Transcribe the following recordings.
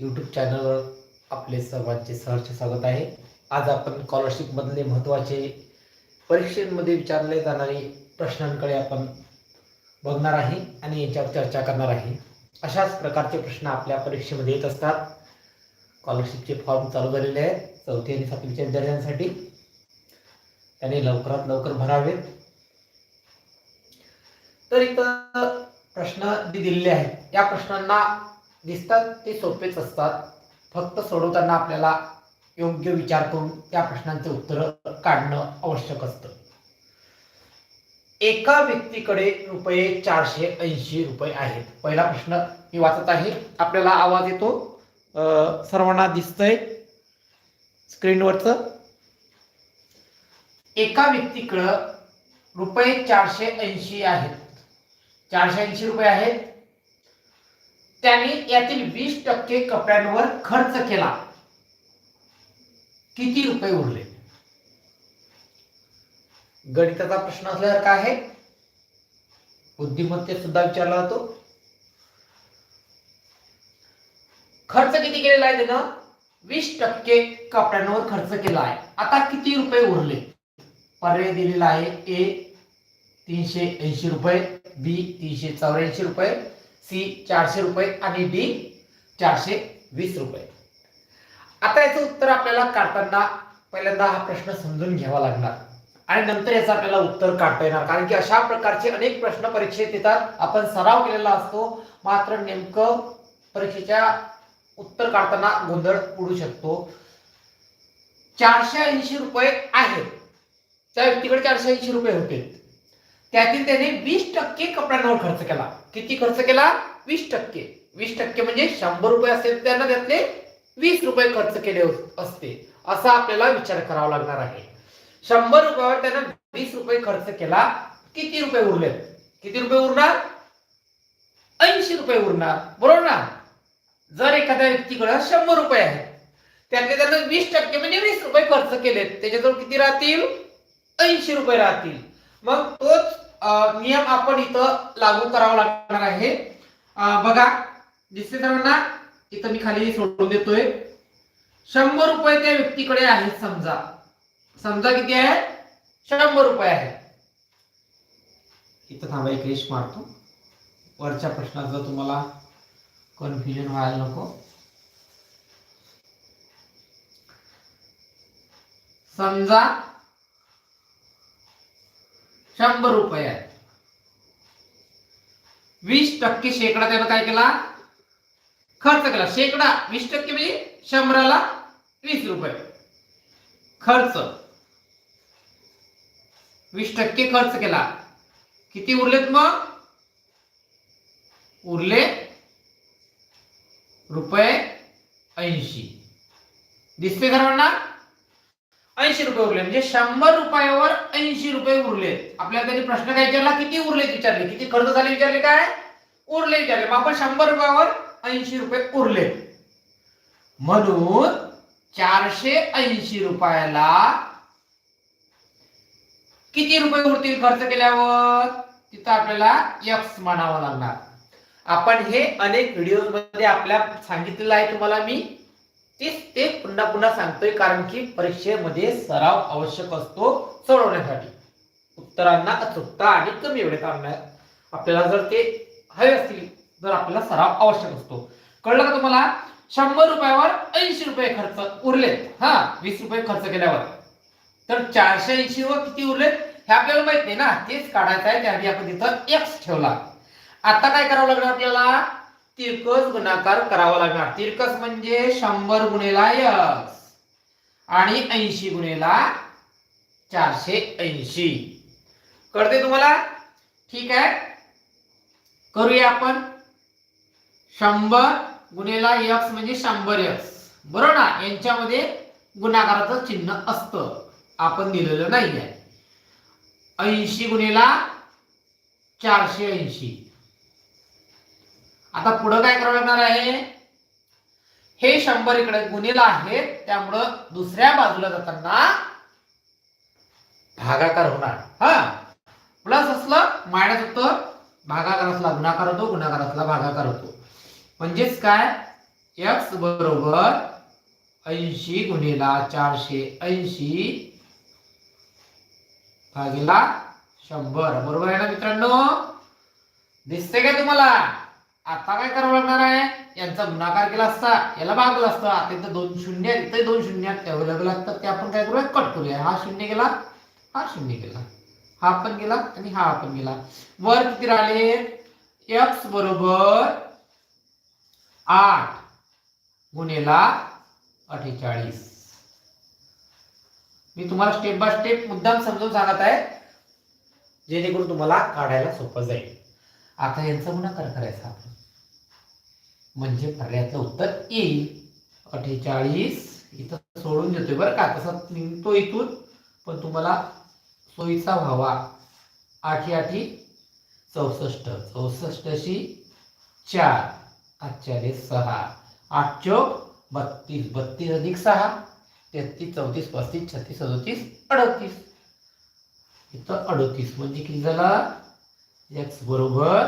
YouTube चॅनलवर आपले सर्वांचे सहर्ष स्वागत आहे. आज आपण स्कॉलरशिपमधले महत्त्वाचे परीक्षेमध्ये विचारले जाणारे प्रश्नांकडे आपण बघणार आहे आणि याच्यावर चर्चा करणार आहे. अशाच प्रकारचे प्रश्न आपल्या परीक्षेमध्ये येत असतात. स्कॉलरशिपचे फॉर्म चालू झालेले आहेत. चौथी आणि सातवीच्या विद्यार्थ्यांसाठी. त्याने लवकरात लवकर भरावेत तर इथं प्रश्न जे दिलेले आहेत या प्रश्नांना दिसतात ते सोपेच असतात. फक्त सोडवताना आपल्याला योग्य विचार करून त्या प्रश्नांचे उत्तर काढणं आवश्यक असतं. एका व्यक्तीकडे रुपये चारशे ऐंशी रुपये आहेत. पहिला प्रश्न मी वाचत आहे. आपल्याला आवाज येतो? सर्वांना दिसतंय? स्क्रीनवरचं? एका व्यक्तीकडं रुपये चारशे ऐंशी आहेत. चारशे ऐंशी रुपये आहेत. त्याने यातील वीस टक्के कपड्यांवर खर्च केला. किती रुपये उरले? गणिताचा प्रश्न असल्यावर काय आहे. बुद्धिमत्तेत सुद्धा विचारला जातो. खर्च किती केलेला आहे त्यानं वीस टक्के कपड्यांवर खर्च केला आहे. आता किती रुपये उरले? पर्याय दिलेला आहे ए तीनशे ऐंशी रुपये बी तीनशे चौऱ्याऐंशी रुपये सी चारशे रुपये आणि डी चारशे वीस रुपये. आता याचं उत्तर आपल्याला काढताना पहिल्यांदा हा प्रश्न समजून घ्यावा लागणार. आणि नंतर याचं आपल्याला उत्तर काढता येणार. कारण की अशा प्रकारचे अनेक प्रश्न परीक्षेत येतात. आपण सराव केलेला असतो. मात्र नेमकं परीक्षेच्या उत्तर काढताना गोंधळ उडू शकतो. चारशे ऐंशी रुपये आहेत. त्या व्यक्तीकडे चारशे ऐंशी रुपये होते. त्यातील त्याने वीस टक्के कपड्यांवर खर्च केला. किती खर्च केला? वीस टक्के. वीस टक्के म्हणजे शंभर रुपये असेल त्यांना त्यातले वीस रुपये खर्च केले असते. असा आपल्याला विचार करावा लागणार आहे. शंभर रुपयावर त्यानं वीस रुपये खर्च केला किती रुपये उरले किती रुपये उरणार? ऐंशी रुपये उरणार. बरोबर ना? जर एखाद्या व्यक्तीकडे शंभर रुपये आहेत त्यातले त्यानं वीस टक्के म्हणजे वीस रुपये खर्च केलेत. त्याच्याजवळ किती राहतील? ऐंशी रुपये राहतील. मग तोच नियम आपण इथं लागू करावा लागणार आहे. बघा दिसते सर्वांना? इथं मी खाली सोडून देतोय. शंभर रुपये त्या व्यक्तीकडे आहेत समजा. समजा किती आहे? शंभर रुपये आहे इथं थांबा एक रेश मारतो. वरच्या प्रश्नाचं तुम्हाला कन्फ्युजन व्हायला नको. समजा शंभर रुपये आहे वीस टक्के शेकडा त्यानं काय केला? खर्च केला. शेकडा वीस टक्के म्हणजे शंभराला वीस रुपये. खर्च. वीस टक्के खर्च केला. किती उरलेत मग? उरले रुपये ऐंशी. दिसते सर्वांना? ऐंशी रुपये उरले. म्हणजे शंभर रुपयावर ऐंशी रुपये उरले. आपल्याला त्यांनी प्रश्न काय विचारला? किती उरले विचारले? किती खर्च झाले विचारले काय? उरले विचारले. मग आपण शंभर रुपयावर ऐंशी रुपये उरले. म्हणून चारशे ऐंशी रुपयाला किती रुपये उरतील खर्च केल्यावर? तिथं आपल्याला एक्स म्हणावं लागणार. आपण हे अनेक व्हिडिओमध्ये आपल्या सांगितलेलं आहे. तुम्हाला मी तेच ते पुन्हा पुन्हा सांगतोय कारण की परीक्षेमध्ये सराव आवश्यक असतो सोडवण्यासाठी. उत्तरांना अचूकता आणि कमी वेळेत आणण्यात आपल्याला जर ते हवे असतील तर आपल्याला सराव आवश्यक असतो. कळलं का तुम्हाला? शंभर रुपयावर ऐंशी रुपये खर्च उरलेत. हा वीस रुपये खर्च केल्यावर. तर चारशे ऐंशी वर किती उरलेत? हे आपल्याला माहीत नाही ना. तेच काढायचं आहे त्याआधी आपण तिथं एक्स ठेवला. आता काय करावं लागणार आपल्याला? तिरकस गुणाकार करावा लागणार. तिरकस म्हणजे शंभर गुणेला यक्स आणि ऐंशी गुणेला चारशे ऐंशी. कळते तुम्हाला? ठीक आहे? करूया आपण. शंभर गुणेला यक्स म्हणजे शंभर यक्स बरोबर ना? यांच्यामध्ये गुणाकाराचं चिन्ह असतं. आपण दिलेलं नाही आहे ऐंशी गुणेला चारशे ऐंशी. आता पुढं काय करावं लागणार आहे? हे शंभर इकडे गुन्हेला आहेत त्यामुळं दुसऱ्या बाजूला जाताना भागाकार होणार. हा. प्लस असलं मायनस होतं भागाकार असला गुणाकार होतो गुणाकार असला भागाकार होतो. म्हणजेच काय? एक्स बरोबर ऐंशी गुणीला चारशे ऐंशी भागीला शंभर. बरोबर आहे ना मित्रांनो? दिसते काय तुम्हाला? आता काय करावं लागणार आहे? यांचा गुणाकार केला असता याला भागलं असता. आता इथं दोन शून्य इथे दोन शून्य अवेलेबल असतात ते आपण काय करूया कट करूया. हा शून्य गेला हा शून्य गेला. हा पण गेला आणि हा पण गेला. वर किती राहिले? एक्स बरोबर आठ गुणेला अठ्ठेचाळीस. मी तुम्हाला स्टेप बाय स्टेप मुद्दाम समजून सांगत आहे जेणेकरून तुम्हाला काढायला सोपं जाईल. आता यांचा गुणाकार करायचा आपण. म्हणजे पर्यायाचं उत्तर येईल अठ्ठेचाळीस. इथं सोडून देतोय बरं का. तसा निघतो इथून. पण तुम्हाला सोयीचा व्हावा. आठी आठी. चौसष्ट. चौसष्टशी चार. आजच्याने सहा. आठ चौक बत्तीस. बत्तीस अधिक सहा. तेहतीस चौतीस पस्तीस छत्तीस सदोतीस अडतीस. इथं अडतीस. म्हणजे किती झाला? एक्स बरोबर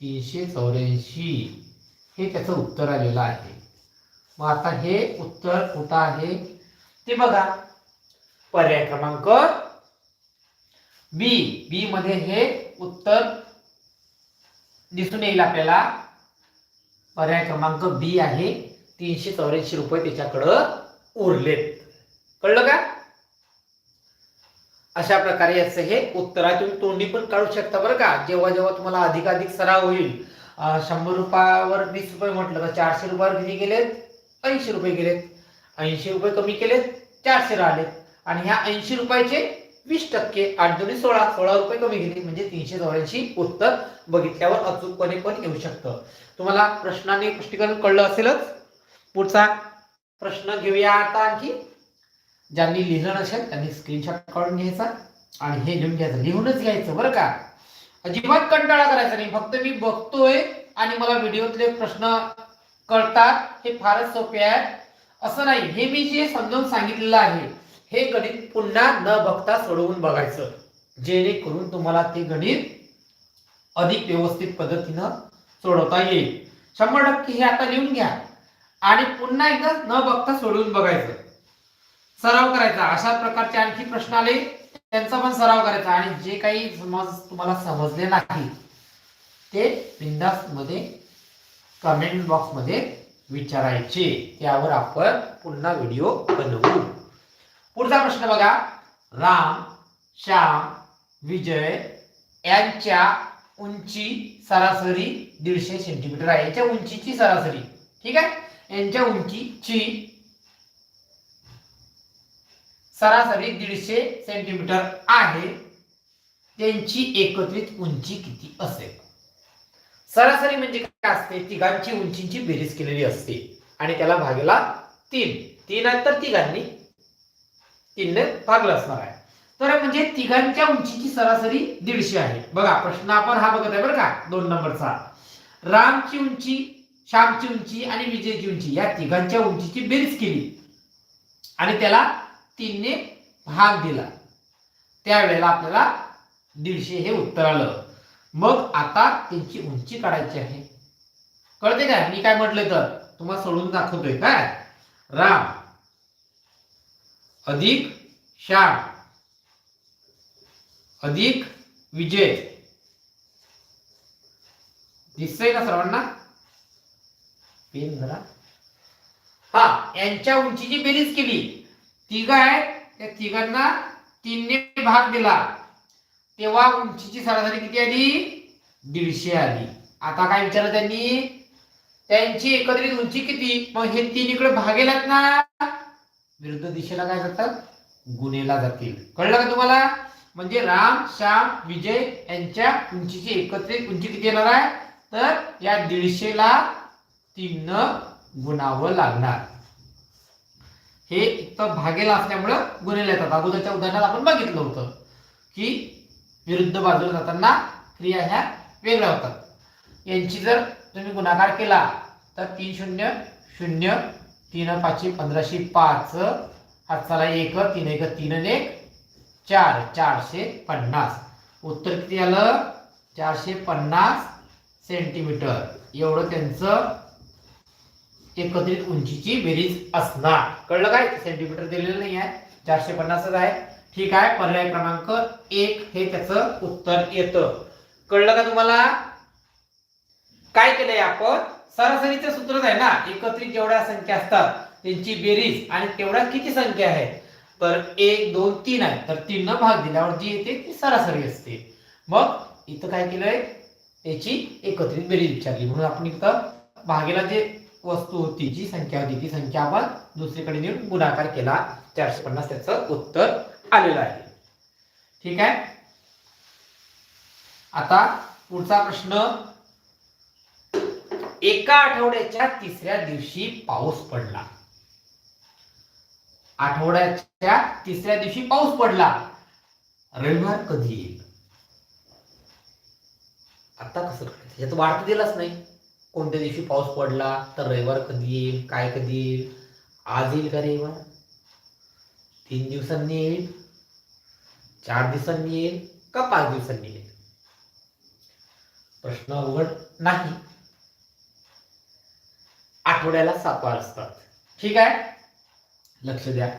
तीनशे चौऱ्याऐंशी. हे त्याचं उत्तर आलेलं आहे. मग आता हे उत्तर कुठं आहे? ते बघा. पर्याय क्रमांक बी बी मध्ये हे उत्तर दिसून येईल आपल्याला. पर्याय क्रमांक बी आहे. तीनशे चौऱ्याऐंशी रुपये त्याच्याकडं उरलेत. कळलं का? अशा प्रकारे याचं हे उत्तर आहे. तुम्ही तोंडी पण काढू शकता बरं का. जेव्हा जेव्हा तुम्हाला अधिकाधिक सराव होईल शंभर रुपयावर वीस रुपये म्हटलं तर चारशे रुपयावर किती गेलेत? ऐंशी रुपये गेलेत. ऐंशी रुपये कमी केलेत चारशे राहिलेत. आणि ह्या ऐंशी रुपयाचे वीस टक्के आठ दोन्ही सोळा सोळा रुपये कमी गेले. म्हणजे तीनशे चौऱ्याऐंशी उत्तर बघितल्यावर अचूकपणे पण येऊ शकतं. तुम्हाला प्रश्नाने स्पष्टीकरण कळलं असेलच? पुढचा प्रश्न घेऊया आता आणखी. ज्यांनी लिहिलं नसेल त्यांनी स्क्रीनशॉट काढून घ्यायचा आणि हे लिहून घ्यायचं. लिहूनच घ्यायचं बरं का? अजिबात कंटाळा करायचा नाही. फक्त मी बघतोय आणि मला व्हिडिओतले प्रश्न कळतात. हे फारच सोपे आहे. असं नाही. हे मी जे समजावून सांगितलेलं आहे हे गणित पुन्हा न बघता सोडवून बघायचं. जेणेकरून तुम्हाला ते गणित अधिक व्यवस्थित पद्धतीनं सोडवता येईल. शंभर टक्के हे आता लिहून घ्या. आणि पुन्हा एकदा न बघता सोडवून बघायचं. सराव करायचा. अशा प्रकारचे आणखी प्रश्न आले. त्यांचा पण सराव करायचा. आणि जे काही समज तुम्हाला समजले नाही ते बिंदासमध्ये कमेंट बॉक्समध्ये विचारायचे. त्यावर आपण पुन्हा व्हिडिओ बनवू. पुढचा प्रश्न बघा. राम श्याम विजय यांच्या उंची सरासरी दीडशे सेंटीमीटर आहे. यांच्या उंचीची सरासरी. ठीक आहे? यांच्या उंचीची सरासरी दीडशे सेंटीमीटर आहे. त्यांची एकत्रित उंची किती असेल? सरासरी म्हणजे काय असते? तिघांची उंचीची बेरीज केलेली असते. आणि त्याला भागेला तीन. तीन आहेत तर तिघांनी तीनने भागलं असणार आहे. तर म्हणजे तिघांच्या उंचीची सरासरी दीडशे आहे. बघा प्रश्न आपण हा बघत आहे बरं का? दोन नंबरचा. रामची उंची श्यामची उंची आणि विजयची उंची या तिघांच्या उंचीची बेरीज केली. आणि त्याला तीनने भाग दिला. त्यावेळेला आपल्याला दीडशे हे उत्तर आलं. मग आता त्यांची उंची काढायची आहे. कळते काय? मी काय म्हटलंय तर? तुम्हाला सोडून दाखवतोय काय? राम. अधिक श्याम. अधिक विजय. दिसतंय का सर्वांना? पेन जरा. हा यांच्या उंचीची बेरीज केली. तिघ आहेत त्या तिघांना तीनने भाग दिला. तेव्हा उंचीची सरासरी किती आली? दीडशे आली. आता काय विचारलं त्यांनी? त्यांची एकत्रित उंची किती? मग हे तीन इकडे भागेलात ना. विरुद्ध दिशेला काय जातात गुन्हेला जातील. कळलं का तुम्हाला? म्हणजे राम श्याम विजय यांच्या उंचीची एकत्रित उंची किती येणार आहे? तर या दीडशेला तीन गुणावं लागणार. हे इतकं भागेला असल्यामुळं गुन्हेला येतात अगोदरच्या उदाहरणात आपण बघितलं होतं की विरुद्ध बाजूला जाताना क्रिया ह्या वेगळ्या होतात. यांची जर तुम्ही गुणाकार केला तर तीन शून्य शून्य तीन पाचशे पंधराशे पाच हातचाला एक तीन एक तीन एक चार चारशे पन्नास. उत्तर किती आलं? चारशे पन्नास सेंटीमीटर. एवढं त्यांचं एकत्रित उंचीची बेरीज असणार. कळलं काय? सेंटीमीटर दिलेलं नाही आहे. चारशे पन्नासच आहे. ठीक आहे. पर्याय क्रमांक एक हे त्याचं उत्तर येतं. कळलं का तुम्हाला? काय केलंय आपण? सरासरीचं सूत्रच आहे ना? एकत्रित जेवढ्या संख्या असतात त्यांची बेरीज आणि तेवढ्या किती संख्या आहे तर एक दोन तीन आहे. तर तीन न भाग दिल्यावर जी येते ती सरासरी असते. मग इथं काय केलंय? त्याची एकत्रित बेरीज विचारली. म्हणून आपण इथं भागेला जे वस्तू होती जी संख्या होती ती संख्या आपण दुसरीकडे नेऊन गुणाकार केला. चारशे पन्नास त्याचं उत्तर आलेलं आहे. ठीक आहे? आता पुढचा प्रश्न. एका आठवड्याच्या तिसऱ्या दिवशी पाऊस पडला. आठवड्याच्या तिसऱ्या दिवशी पाऊस पडला. रविवार कधी येईल? आता कसं त्याच्यात वाढत दिलाच नाही. कोणत्या दिवशी पाऊस पडला तर रविवार कधी येईल काय कधी येईल आज येईल का रविवार? तीन दिवसांनी येईल चार दिवसांनी येईल का पाच दिवसांनी येईल? प्रश्न अवघड नाही. आठवड्याला सात वार असतात. ठीक आहे? लक्ष द्या.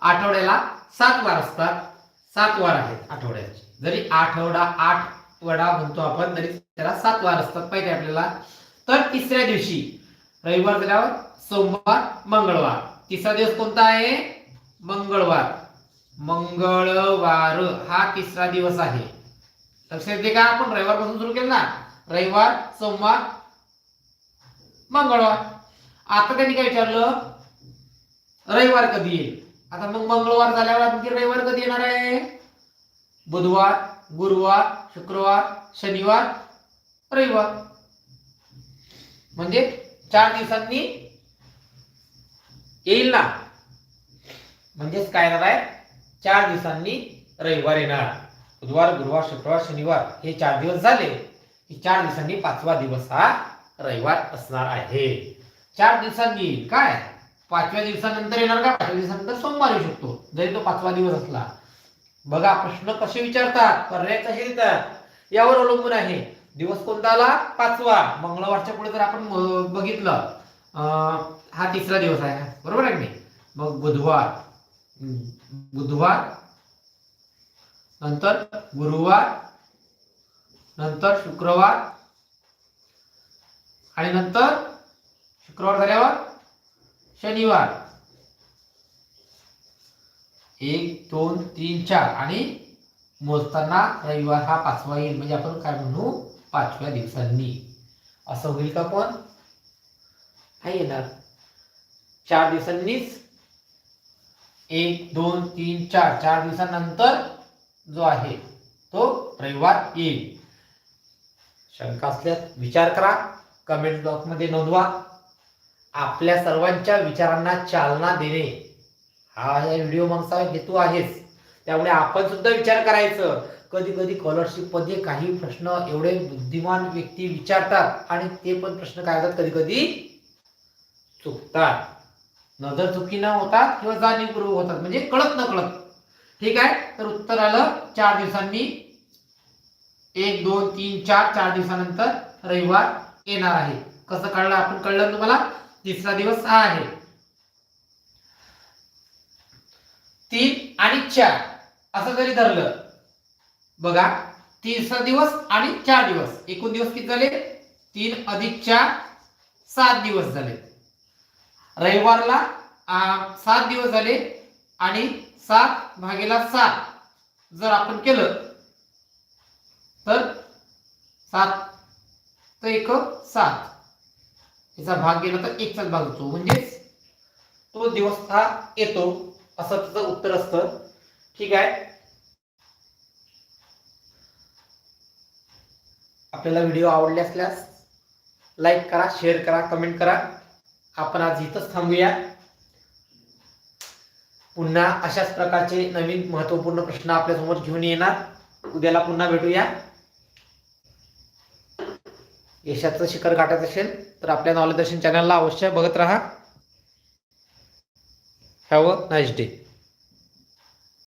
आठवड्याला सात वार असतात. सात वार आहेत आठवड्याचे. जरी आठवडा आठ वडा म्हणतो आपण तरी त्याला सात वार असतात. पाहिजे आपल्याला? तर तिसऱ्या दिवशी रविवार झाल्यावर सोमवार मंगळवार. तिसरा दिवस कोणता आहे? मंगळवार. मंगळवार. हा तिसरा दिवस आहे. लक्षात येते का? आपण रविवारपासून सुरू केलं ना? रविवार सोमवार मंगळवार. आता त्यांनी काय विचारलं रविवार कधी येईल? आता मग मंगळवार झाल्यावर आणखी रविवार कधी येणार आहे? बुधवार गुरुवार शुक्रवार शनिवार रविवार. म्हणजे चार दिवसांनी येईल ना. म्हणजेच काय येणार आहे? चार दिवसांनी रविवार येणार. बुधवार गुरुवार शुक्रवार शनिवार हे चार दिवस झाले की चार दिवसांनी पाचवा दिवस हा रविवार असणार आहे. चार दिवसांनी येईल. काय? पाचव्या दिवसानंतर येणार का? पाचव्या दिवसानंतर सोमवार येऊ शकतो. जरी तो पाचवा दिवस असला. बघा प्रश्न कसे विचारतात? पर्याय कसे देतात. यावर अवलंबून आहे. दिवस कोणता आला पाचवा. मंगळवारच्या पुढे जर आपण बघितलं अं, हा तिसरा दिवस आहे. बरोबर आहे की नाही? मग बुधवार. बुधवार नंतर गुरुवार नंतर शुक्रवार आणि नंतर शुक्रवार झाल्यावर शनिवार. एक दोन तीन चार. आणि मोजताना रविवार हा पाचवा येईल. म्हणजे आपण काय म्हणू? पाचव्या दिवसांनी. असं होईल का पण नाही येणार. चार दिवसांनीच. एक दोन तीन चार. चार दिवसानंतर जो आहे तो रविवार येईल. शंका असल्यास विचार करा. कमेंट बॉक्समध्ये नोंदवा. आपल्या सर्वांच्या विचारांना चालना देणे. हा या व्हिडिओ मागचा हेतू आहेच. त्यामुळे आपण सुद्धा विचार करायचं. कधी कधी स्कॉलरशिपमध्ये काही प्रश्न एवढे बुद्धिमान व्यक्ती विचारतात आणि ते पण प्रश्न काय होतात? कधी कधी चुकतात. नजर चुकी न होतात किंवा जाणीवपूर्वक होतात. म्हणजे कळत न कळत. ठीक आहे? तर उत्तर आलं चार दिवसांनी. एक दोन तीन चार चार दिवसानंतर रविवार येणार आहे. कसं कळलं? आपण कळलं तुम्हाला? तिसरा दिवस हा आहे. तीन आणि चार. असं जरी धरलं बघा तिसरा दिवस आणि चार दिवस. एकूण दिवस किती झाले? तीन अधिक चार सात दिवस झाले. रविवारला सात दिवस झाले आणि सात भागेला सात. जर आपण केलं तर सात तर एक सात. याचा भाग गेला तर एकचाच भाग होतो. म्हणजेच तो दिवस हा येतो. असं त्याचं उत्तर असतं. ठीक आहे? आपल्याला व्हिडिओ आवडले असल्यास लाईक करा शेअर करा कमेंट करा. आपण आज इथंच थांबूया. पुन्हा अशाच प्रकारचे नवीन महत्त्वपूर्ण प्रश्न आपल्यासमोर घेऊन येणार. उद्याला पुन्हा भेटूया. यशाचं शिखर गाठत असेल तर आपल्या नॉलेज दर्शन चॅनलला अवश्य बघत राहा. Have a nice day